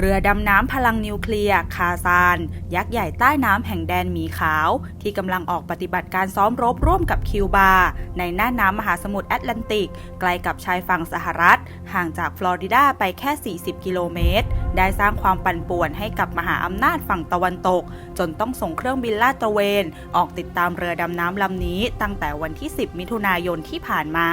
เรือดำน้ำพลังนิวเคลียร์คาซาน ยักษ์ใหญ่ใต้น้ำแห่งแดนหมีขาว ที่กำลังออกปฏิบัติการซ้อมรบร่วมกับคิวบา ในหน่านน้ำมหาสมุทรแอตแลนติก ไกลกับชายฝั่งสหรัฐ ห่างจากฟลอริดาไปแค่ 40 กิโลเมตร ได้สร้างความปั่นป่วนให้กับมหาอำนาจฝั่งตะวันตก จนต้องส่งเครื่องบินลาดตระเวน ออกติดตามเรือดำน้ำลำนี้ ตั้งแต่วันที่ 10 มิถุนายนที่ผ่านมา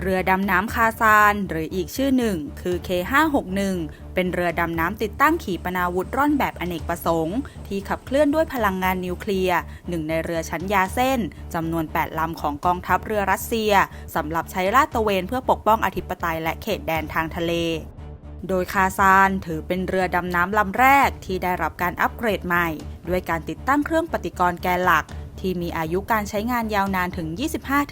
เรือดำน้ำคาซาน หรืออีกชื่อหนึ่ง คือ K561 เป็นเรือดำน้ำติดตั้งขีปนาวุธร่อนแบบอเนกประสงค์ ที่ขับเคลื่อนด้วยพลังงานนิวเคลียร์หนึ่งในเรือชั้นยาเส้นจำนวน 8 ลำของกองทัพเรือรัสเซียสำหรับใช้ลาดตระเวนเพื่อปกป้องอธิปไตยและเขตแดนทางทะเลโดยคาซานถือเป็นเรือดำน้ำลำแรกที่ได้รับการอัปเกรดใหม่ ด้วยการติดตั้งเครื่องปฏิกรณ์แกนหลัก ที่มีอายุการใช้งานยาวนานถึง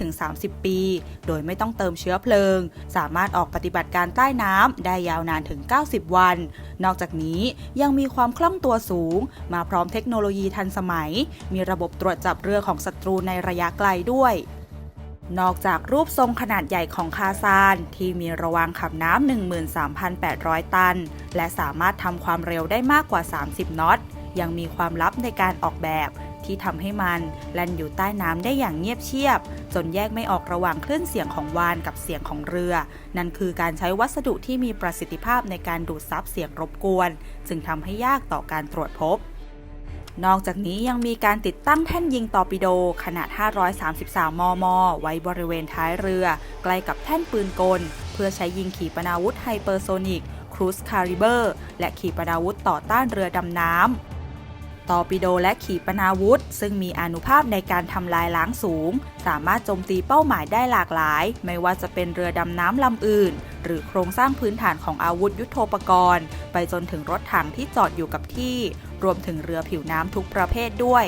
25-30 ปี โดยไม่ต้องเติมเชื้อเพลิง สามารถออกปฏิบัติการใต้น้ำได้ยาวนานถึง 90 วัน นอกจากนี้ยังมีความคล่องตัวสูง มาพร้อมเทคโนโลยีทันสมัย มีระบบตรวจจับเรือของศัตรูในระยะไกลด้วยนอกจากรูปทรงขนาดใหญ่ของคาซาน ที่มีระวางขับน้ำ 13,800 ตัน และสามารถทำความเร็วได้มากกว่า 30นอต ยังมีความลับในการออกแบบ ที่ทำให้มันแล่นอยู่ใต้น้ำได้อย่างเงียบเชียบ จนแยกไม่ออกระหว่างคลื่นเสียงของวานกับเสียงของเรือ นั่นคือการใช้วัสดุที่มีประสิทธิภาพในการดูดซับเสียงรบกวน จึงทำให้ยากต่อการตรวจพบนอกจากนี้ยังมีการติดตั้งแท่นยิงตอร์ปิโดขนาด 533 มม ไว้บริเวณท้ายเรือ ใกล้กับแท่นปืนกล เพื่อใช้ยิงขีปนาวุธไฮเปอร์โซนิกครูซคาริเบอร์ และขีปนาวุธต่อต้านเรือดำน้ำ ตอร์ปิโดและขีปนาวุธ ซึ่งมีอนุภาพในการทำลายล้างสูง สามารถโจมตีเป้าหมายได้หลากหลาย ไม่ว่าจะเป็นเรือดำน้ำลำอื่น หรือโครงสร้างพื้นฐานของอาวุธยุโทโธปกรณ์ ไปจนถึงรถถังที่จอดอยู่กับที่ รวมถึงเรือผิวน้ำทุกประเภทด้วย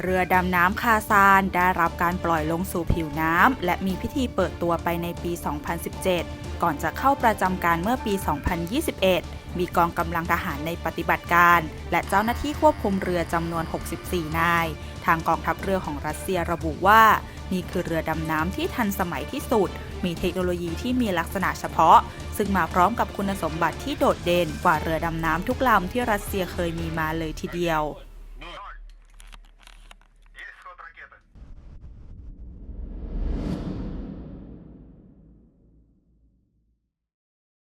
เรือดำน้ำคาซานได้รับการปล่อยลงสู่ผิวน้ำ และมีพิธีเปิดตัวไปในปี 2017 ก่อนจะเข้าประจำการเมื่อปี 2021 มีกองกำลังทหารในปฏิบัติการ และเจ้าหน้าที่ควบคุมเรือจำนวน 64 นาย ทางกองทัพเรือของรัสเซียระบุว่า นี่คือเรือดำน้ำที่ทันสมัยที่สุด มีเทคโนโลยีที่มีลักษณะเฉพาะ ซึ่งมาพร้อมกับคุณสมบัติที่โดดเด่นกว่าเรือดำน้ำทุกลำที่รัสเซียเคยมีมาเลยทีเดียว